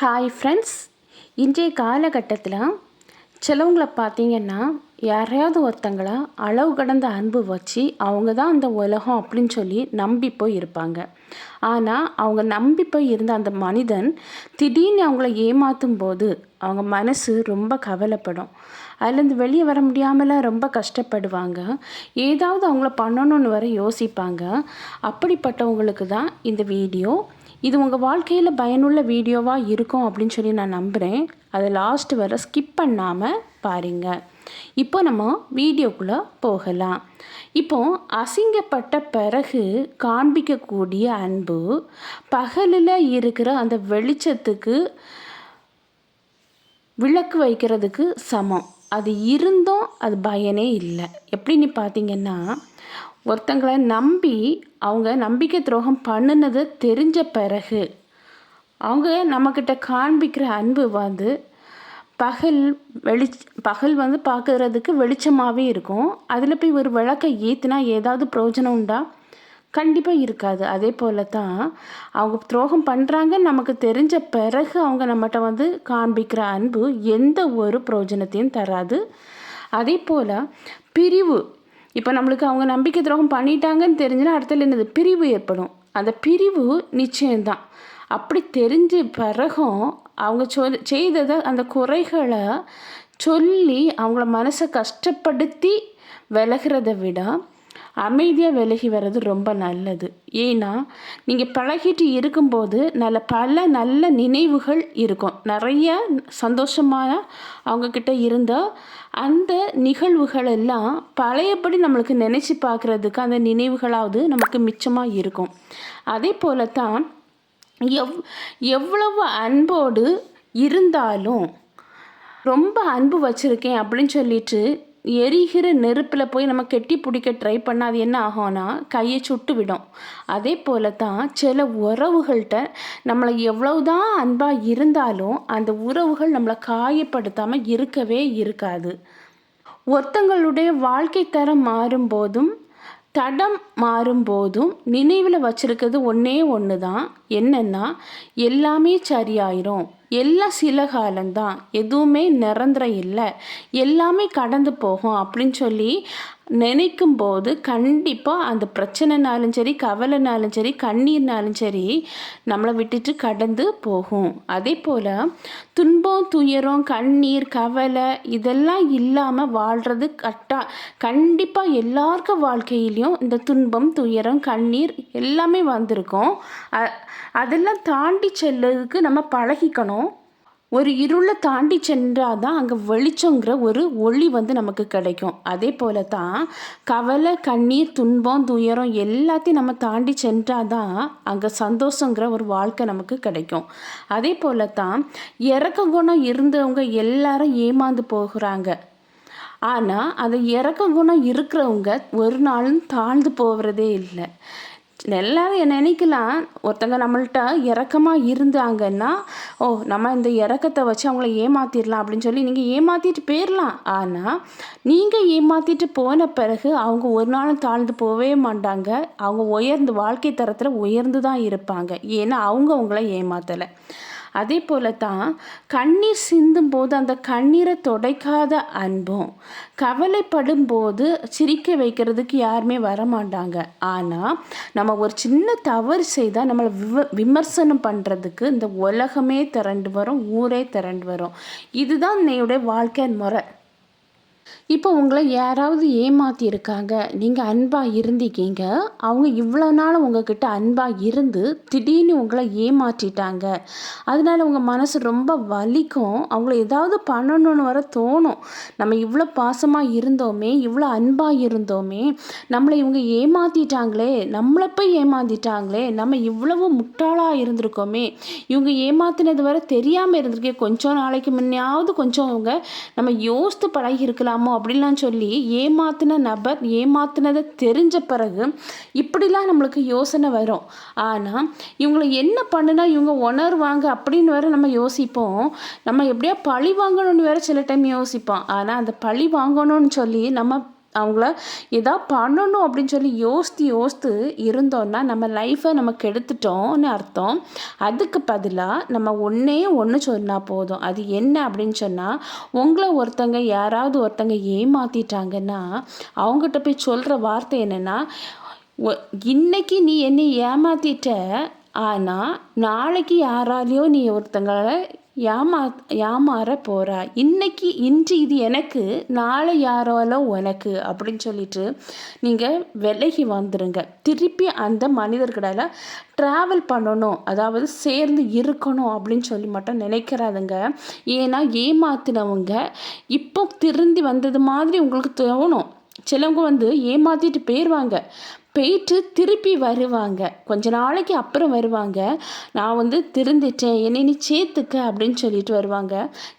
Hi friends இன்றைய காலகட்டத்தில் சிலவங்களை பார்த்தீங்கன்னா யாரையாவது ஒருத்தங்கள அளவு கடந்த அன்பு வச்சு அவங்க தான் அந்த உலகம் அப்படின்னு சொல்லி நம்பி போய் இருப்பாங்க. ஆனால் அவங்க நம்பி போய் இருந்த அந்த மனிதன் திடீர்னு அவங்கள ஏமாற்றும் போது அவங்க மனசு ரொம்ப கவலைப்படும். அதுலேருந்து வெளியே வர முடியாமல் ரொம்ப கஷ்டப்படுவாங்க. ஏதாவது அவங்கள பண்ணணும்னு வர யோசிப்பாங்க. அப்படிப்பட்டவங்களுக்கு தான் இந்த வீடியோ இது உங்கள் வாழ்க்கையில் பயனுள்ள வீடியோவாக இருக்கும் அப்படின்னு சொல்லி நான் நம்புகிறேன் அதை லாஸ்ட் வர ஸ்கிப் பண்ணாமல் பாருங்க. இப்போ நம்ம வீடியோக்குள்ளே போகலாம். இப்போ அசிங்கப்பட்ட பிறகு காண்பிக்கக்கூடிய அன்பு பகலில் இருக்கிற அந்த வெளிச்சத்துக்கு விளக்கு வைக்கிறதுக்கு சமம். அது இருந்தும் அது பயனே இல்லை. எப்படின்னு பார்த்தீங்கன்னா ஒருத்தங்களை நம்பி அவங்க நம்பிக்கை துரோகம் பண்ணினது தெரிஞ்ச பிறகு அவங்க நம்மக்கிட்ட காண்பிக்கிற அன்பு வந்து பகல் வெளிச் பகல் வந்து பார்க்குறதுக்கு வெளிச்சமாகவே இருக்கும். அதில் போய் ஒரு விளக்கை ஏற்றுனா ஏதாவது பிரயோஜனம் உண்டா? கண்டிப்பாக இருக்காது. அதே போல் தான் அவங்க துரோகம் பண்ணுறாங்கன்னு நமக்கு தெரிஞ்ச பிறகு அவங்க நம்மகிட்ட வந்து காண்பிக்கிற அன்பு எந்த ஒரு பிரயோஜனத்தையும் தராது. அதே போல் பிரிவு இப்போ நம்மளுக்கு அவங்க நம்பிக்கை துரோகம் பண்ணிட்டாங்கன்னு தெரிஞ்சுன்னா அடுத்தது என்னது? பிரிவு ஏற்படும். அந்த பிரிவு நிச்சயம்தான். அப்படி தெரிஞ்ச பிறகும் அவங்க சொல் செய்ததை அந்த குறைகளை சொல்லி அவங்கள மனசை கஷ்டப்படுத்தி விலகிறத விட அமைதியாக விலகி வர்றது ரொம்ப நல்லது. ஏன்னா நீங்கள் பழகிட்டு இருக்கும்போது நல்ல பல நல்ல நினைவுகள் இருக்கும். நிறைய சந்தோஷமான அவங்கக்கிட்ட இருந்த அந்த நிகழ்வுகள் எல்லாம் பழையபடி நம்மளுக்கு நினச்சி பார்க்குறதுக்கு அந்த நினைவுகளாவது நமக்கு மிச்சமாக இருக்கும். அதே போல தான் எவ் எவ்வளவு அன்போடு இருந்தாலும் ரொம்ப அன்பு வச்சுருக்கேன் அப்படின்னு சொல்லிட்டு எரிகிற நெருப்பில் போய் நம்ம கெட்டி பிடிக்க ட்ரை பண்ணால் அது என்ன ஆகும்னா கையை சுட்டு விடும். அதே போல தான் சில உறவுகள்கிட்ட நம்மளை எவ்வளவு தான் அன்பாக இருந்தாலும் அந்த உறவுகள் நம்மளை காயப்படுத்தாமல் இருக்கவே இருக்காது. ஒருத்தங்களுடைய வாழ்க்கை தரம் மாறும்போதும் தடம் மாறும்போதும் நினைவில் வச்சுருக்கிறது ஒன்றே ஒன்று தான் என்னென்னா எல்லாமே சரியாயிரும். எல்லாம் சில காலம்தான். எதுவுமே நிரந்தரம் இல்லை. எல்லாமே கடந்து போகும் அப்படின்னு சொல்லி நினைக்கும் போது கண்டிப்பாக அந்த பிரச்சனைனாலும் சரி கவலைனாலும் சரி கண்ணீர்னாலும் சரி நம்மளை விட்டுட்டு கடந்து போகும். அதே போல் துன்பம் துயரம் கண்ணீர் கவலை இதெல்லாம் இல்லாமல் வாழ்கிறது கட்டா கண்டிப்பாக எல்லாருக்கும் வாழ்க்கையிலையும் இந்த துன்பம் துயரம் கண்ணீர் எல்லாமே வந்திருக்கும். அதெல்லாம் தாண்டி செல்லதுக்கு நம்ம பழகிக்கணும். ஒரு இருளை தாண்டி சென்றால் தான் அங்கே வெளிச்சங்கிற ஒரு ஒளி வந்து நமக்கு கிடைக்கும். அதே போல தான் கவலை கண்ணீர் துன்பம் துயரம் எல்லாத்தையும் நம்ம தாண்டி சென்றால் தான் அங்கே சந்தோஷங்கிற ஒரு வாழ்க்கை நமக்கு கிடைக்கும். அதே போல தான் இறக்க குணம் இருந்தவங்க எல்லாரும் ஏமாந்து போகிறாங்க. ஆனால் அந்த இறக்க குணம் இருக்கிறவங்க ஒரு நாளும் தாழ்ந்து போகிறதே இல்லை. எல்லாரும் நினைக்கலாம். ஒருத்தங்க நம்மள்ட்ட இறக்கமாக இருந்தாங்கன்னா ஓ நம்ம இந்த இறக்கத்தை வச்சு அவங்கள ஏமாற்றிடலாம் அப்படின்னு சொல்லி நீங்கள் ஏமாற்றிட்டு போயிடலாம் ஆனால் நீங்கள் ஏமாற்றிட்டு போன பிறகு அவங்க ஒரு நாளும் தாழ்ந்து போகவே மாட்டாங்க. அவங்க உயர்ந்து வாழ்க்கை தரத்தில் உயர்ந்து தான் இருப்பாங்க. ஏன்னா அவங்க உங்களை ஏமாற்றலை அதே போல தான் கண்ணீர் சிந்தும் போது அந்த கண்ணீரை தொடைக்காத அன்பும் கவலைப்படும் போது சிரிக்க வைக்கிறதுக்கு யாருமே வரமாட்டாங்க. ஆனால் நம்ம ஒரு சின்ன தவறு செய்தால் நம்மளை விம விமர்சனம் பண்ணுறதுக்கு இந்த உலகமே திரண்டு வரும் ஊரே திரண்டு வரும். இதுதான் என்னையுடைய வாழ்க்கை முறை. இப்போ உங்களை யாராவது ஏமாற்றியிருக்காங்க நீங்கள் அன்பாக இருந்திக்கீங்க அவங்க இவ்வளோ நாள் உங்ககிட்ட அன்பாக இருந்து திடீர்னு உங்களை ஏமாற்றிட்டாங்க. அதனால உங்கள் மனசு ரொம்ப வலிக்கும். அவங்கள ஏதாவது பண்ணணும்னு வர தோணும். நம்ம இவ்வளோ பாசமாக இருந்தோமே இவ்வளோ அன்பாக இருந்தோமே நம்மளை இவங்க ஏமாற்றிட்டாங்களே நம்மளை போய் ஏமாற்றிட்டாங்களே நம்ம இவ்வளவு முட்டாளாக இருந்திருக்கோமே இவங்க ஏமாத்தினது வர தெரியாமல் இருந்திருக்கே கொஞ்சம் நாளைக்கு முன்னையாவது கொஞ்சம் அவங்க நம்ம யோசித்து பழகி இருக்கலாம் அப்படிலாம் சொல்லி ஏமாத்தின நபர் ஏமாத்தினதை தெரிஞ்ச பிறகு இப்படிலாம் நம்மளுக்கு யோசனை வரும். ஆனால் இவங்களை என்ன பண்ணுனா இவங்க உணர்வாங்க அப்படின்னு வேற நம்ம யோசிப்போம். நம்ம எப்படியா பழி வாங்கணும்னு வேற சில டைம் யோசிப்போம். ஆனால் அந்த பழி வாங்கணும்னு சொல்லி நம்ம அவங்கள எதா பண்ணணும் அப்படின்னு சொல்லி யோசித்து யோசித்து இருந்தோன்னா நம்ம லைஃப்பை நம்ம கெடுத்துட்டோம்னு அர்த்தம். அதுக்கு பதிலாக நம்ம ஒன்றே ஒன்று சொன்னால் போதும். அது என்ன அப்படின்னு சொன்னால் உங்களை ஒருத்தங்க யாராவது ஒருத்தங்க ஏமாற்றிட்டாங்கன்னா அவங்ககிட்ட போய் சொல்கிற வார்த்தை என்னென்னா இன்னைக்கு நீ என்னை ஏமாற்றிட்ட ஆனால் நாளைக்கு யாராலையோ நீ ஒருத்தங்களை ஏமா ஏமாற போகிறா இன்னைக்கு இன்று இது எனக்கு நாளை யாராலோ உனக்கு அப்படின்னு சொல்லிட்டு நீங்கள் விலகி வந்துடுங்க திருப்பி அந்த மனிதர்களால் ட்ராவல் பண்ணணும் அதாவது சேர்ந்து இருக்கணும் அப்படின்னு சொல்லி மட்டும் நினைக்கிறாதுங்க. ஏன்னா ஏமாத்தினவங்க இப்போ திருந்தி வந்தது மாதிரி உங்களுக்கு தோணும். சிலவங்க வந்து ஏமாற்றிட்டு போயிடுவாங்க போயிட்டு திருப்பி வருவாங்க. கொஞ்ச நாளைக்கு அப்புறம் வருவாங்க. நான் வந்து திருந்திட்டேன். என்னை நீ சேர்த்துக்க அப்படின்னு சொல்லிட்டு வருவாங்க.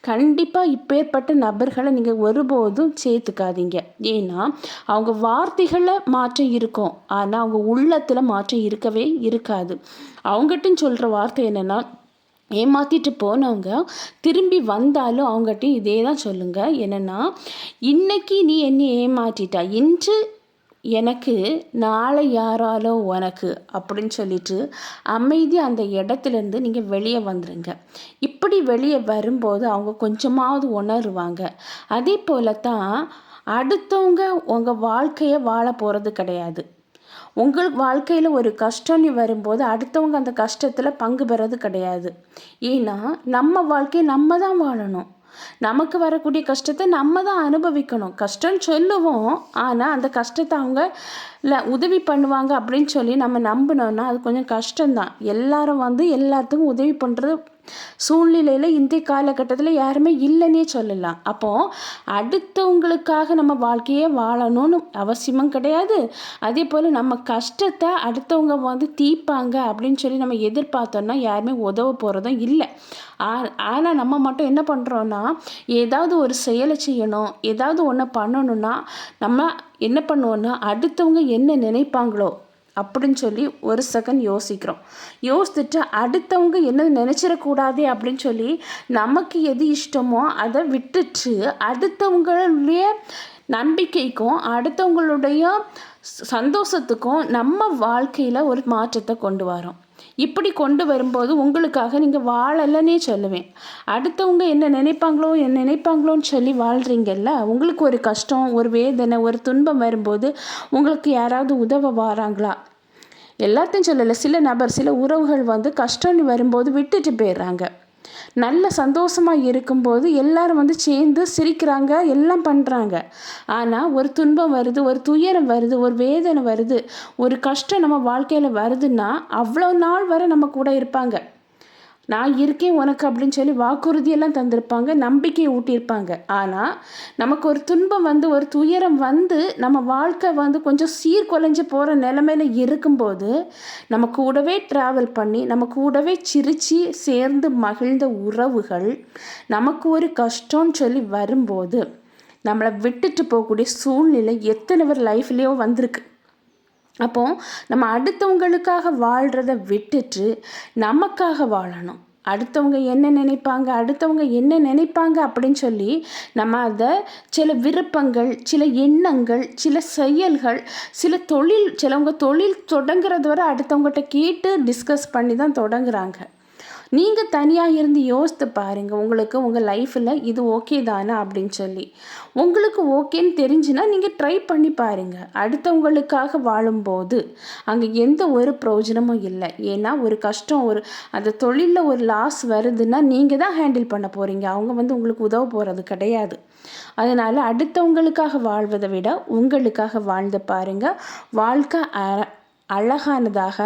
கண்டிப்பாக இப்பேற்பட்ட நபர்களை நீங்கள் ஒருபோதும் சேர்த்துக்காதீங்க. ஏன்னா அவங்க வார்த்தைகளில் மாற்றம் இருக்கும். ஆனால் அவங்க உள்ளத்தில் மாற்றம் இருக்கவே இருக்காது. அவங்ககிட்ட சொல்கிற வார்த்தை என்னென்னா ஏமாற்றிட்டு போனவங்க திரும்பி வந்தாலும் அவங்ககிட்ட இதே தான் சொல்லுங்கள் என்னென்னா இன்னைக்கு நீ என்னை ஏமாற்றிட்டா இன்று எனக்கு நாளை யாராலோ உனக்கு அப்படின்னு சொல்லிட்டு அமைதி அந்த இடத்துலேருந்து நீங்கள் வெளியே வந்துடுங்க இப்படி வெளியே வரும்போது அவங்க கொஞ்சமாவது உணருவாங்க. அதே போல தான் அடுத்தவங்க உங்கள் வாழ்க்கையை வாழ போகிறது கிடையாது. உங்கள் வாழ்க்கையில் ஒரு கஷ்டம்னு வரும்போது அடுத்தவங்க அந்த கஷ்டத்தில் பங்கு பெறது கிடையாது. ஏன்னா நம்ம வாழ்க்கையை நம்ம தான் வாழணும். நமக்கு வரக்கூடிய கஷ்டத்தை நம்ம தான் அனுபவிக்கணும். கஷ்டம்னு சொல்லுவோம். ஆனால் அந்த கஷ்டத்தை அவங்க இல்லை உதவி பண்ணுவாங்க அப்படின்னு சொல்லி நம்ம நம்பினோன்னா அது கொஞ்சம் கஷ்டம்தான். எல்லாரும் வந்து எல்லாத்துக்கும் உதவி பண்ணுறது சூழ்நிலையில் இந்திய காலகட்டத்தில் யாருமே இல்லைன்னே சொல்லலாம். அப்போது அடுத்தவங்களுக்காக நம்ம வாழ்க்கையே வாழணும்னு அவசியமும் கிடையாது. அதே போல் நம்ம கஷ்டத்தை அடுத்தவங்க வந்து தீப்பாங்க அப்படின்னு சொல்லி நம்ம எதிர்பார்த்தோன்னா யாருமே உதவ போகிறதும் இல்லை. ஆனால் நம்ம மட்டும் என்ன பண்ணுறோன்னா ஏதாவது ஒரு செயலை செய்யணும் ஏதாவது ஒன்று பண்ணணுன்னா நம்ம என்ன பண்ணுவோன்னா அடுத்தவங்க என்ன நினைப்பாங்களோ அப்படின்னு சொல்லி ஒரு செகண்ட் யோசிக்கிறோம். யோசிச்சுட்டு அடுத்தவங்க என்ன நினச்சிடக்கூடாது அப்படின்னு சொல்லி நமக்கு எது இஷ்டமோ அதை விட்டுட்டு அடுத்தவங்களுடைய நம்பிக்கைக்கும் அடுத்தவங்களுடைய சந்தோஷத்துக்கும் நம்ம வாழ்க்கையில் ஒரு மாற்றத்தை கொண்டு வரோம். இப்படி கொண்டு வரும்போது உங்களுக்காக நீங்கள் வாழலைன்னே சொல்லுவேன். அடுத்தவங்க என்ன நினைப்பாங்களோ என்ன நினைப்பாங்களோன்னு சொல்லி வாழ்கிறீங்கல்ல உங்களுக்கு ஒரு கஷ்டம் ஒரு வேதனை ஒரு துன்பம் வரும்போது உங்களுக்கு யாராவது உதவ வராங்களா? எல்லாத்தையும் சொல்லலை. சில நபர் சில உறவுகள் வந்து கஷ்டம்னு வரும்போது விட்டுட்டு போயிடுறாங்க. நல்ல சந்தோஷமாக இருக்கும்போது எல்லாரும் வந்து சேர்ந்து சிரிக்கிறாங்க எல்லாம் பண்ணுறாங்க ஆனால் ஒரு துன்பம் வருது ஒரு துயரம் வருது ஒரு வேதனை வருது ஒரு கஷ்டம் நம்ம வாழ்க்கையில் வருதுன்னா அவ்வளோ நாள் வரை நம்ம கூட இருப்பாங்க. நான் இருக்கேன் உனக்கு அப்படின்னு சொல்லி வாக்குறுதியெல்லாம் தந்திருப்பாங்க நம்பிக்கையை ஊட்டியிருப்பாங்க. ஆனால் நமக்கு ஒரு துன்பம் வந்து ஒரு துயரம் வந்து நம்ம வாழ்க்கை வந்து கொஞ்சம் சீர்குலைஞ்சு போகிற நிலமையில இருக்கும்போது நம்ம கூடவே ட்ராவல் பண்ணி நம்ம கூடவே சிரித்து சேர்ந்து மகிழ்ந்த உறவுகள் நமக்கு ஒரு கஷ்டம்னு சொல்லி வரும்போது நம்மளை விட்டுட்டு போகக்கூடிய சூழ்நிலை எத்தனை பேர் லைஃப்லேயோ வந்திருக்கு. அப்போது நம்ம அடுத்தவங்களுக்காக வாழ்கிறத விட்டுட்டு நமக்காக வாழணும். அடுத்தவங்க என்ன நினைப்பாங்க அடுத்தவங்க என்ன நினைப்பாங்க அப்படின்னு சொல்லி நம்ம அதை சில விருப்பங்கள் சில எண்ணங்கள் சில செயல்கள் சில தொழில் சிலவங்க தொழில் தொடங்குறது வரை அடுத்தவங்ககிட்ட கேட்டு டிஸ்கஸ் பண்ணி தான் தொடங்குறாங்க. நீங்கள் தனியாக இருந்து யோசித்து பாருங்கள் உங்களுக்கு உங்கள் லைஃப்பில் இது ஓகே தானே அப்படின்னு சொல்லி. உங்களுக்கு ஓகேன்னு தெரிஞ்சுன்னா நீங்கள் ட்ரை பண்ணி பாருங்கள் அடுத்தவங்களுக்காக வாழும்போது அங்கே எந்த ஒரு பிரயோஜனமும் இல்லை. ஏன்னா ஒரு கஷ்டம் ஒரு அந்த தொழிலில் ஒரு லாஸ் வருதுன்னா நீங்கள் தான் ஹேண்டில் பண்ண போகிறீங்க அவங்க வந்து உங்களுக்கு உதவ போகிறது கிடையாது. அதனால் அடுத்தவங்களுக்காக வாழ்வதை விட உங்களுக்காக வாழ்ந்து பாருங்கள் வாழ்க்கை அழகானதாக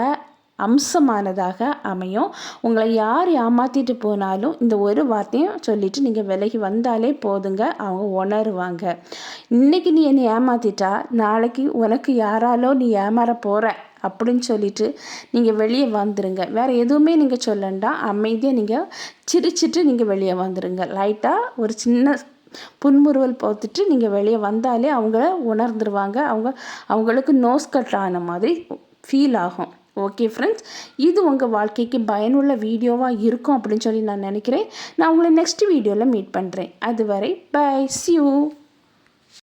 அம்சமானதாக அமையும். உங்களை யார் ஏமாற்றிட்டு போனாலும் இந்த ஒரு வார்த்தையும் சொல்லிவிட்டு நீங்கள் விலகி வந்தாலே போதுங்க. அவங்க உணருவாங்க. இன்றைக்கி நீ என்னை ஏமாற்றிட்டா நாளைக்கு உனக்கு யாராலோ நீ ஏமாற போகிற அப்படின்னு சொல்லிட்டு நீங்கள் வெளியே வந்துடுங்க வேறு எதுவுமே நீங்கள் சொல்லண்டா. அமைதியாக நீங்கள் சிரிச்சிட்டு நீங்கள் வெளியே வந்துடுங்க லைட்டாக ஒரு சின்ன புன்முறுவல் பார்த்துட்டு நீங்கள் வெளியே வந்தாலே அவங்கள உணர்ந்துருவாங்க. அவங்க அவங்களுக்கு நோஸ் கட் ஆன மாதிரி ஃபீல் ஆகும். ஓகே ஃப்ரெண்ட்ஸ் இது உங்கள் வாழ்க்கைக்கு பயனுள்ள வீடியோவாக இருக்கும் அப்படின்னு சொல்லி நான் நினைக்கிறேன். நான் உங்களை நெக்ஸ்ட் வீடியோவில் மீட் பண்ணுறேன் அதுவரை பை சியூ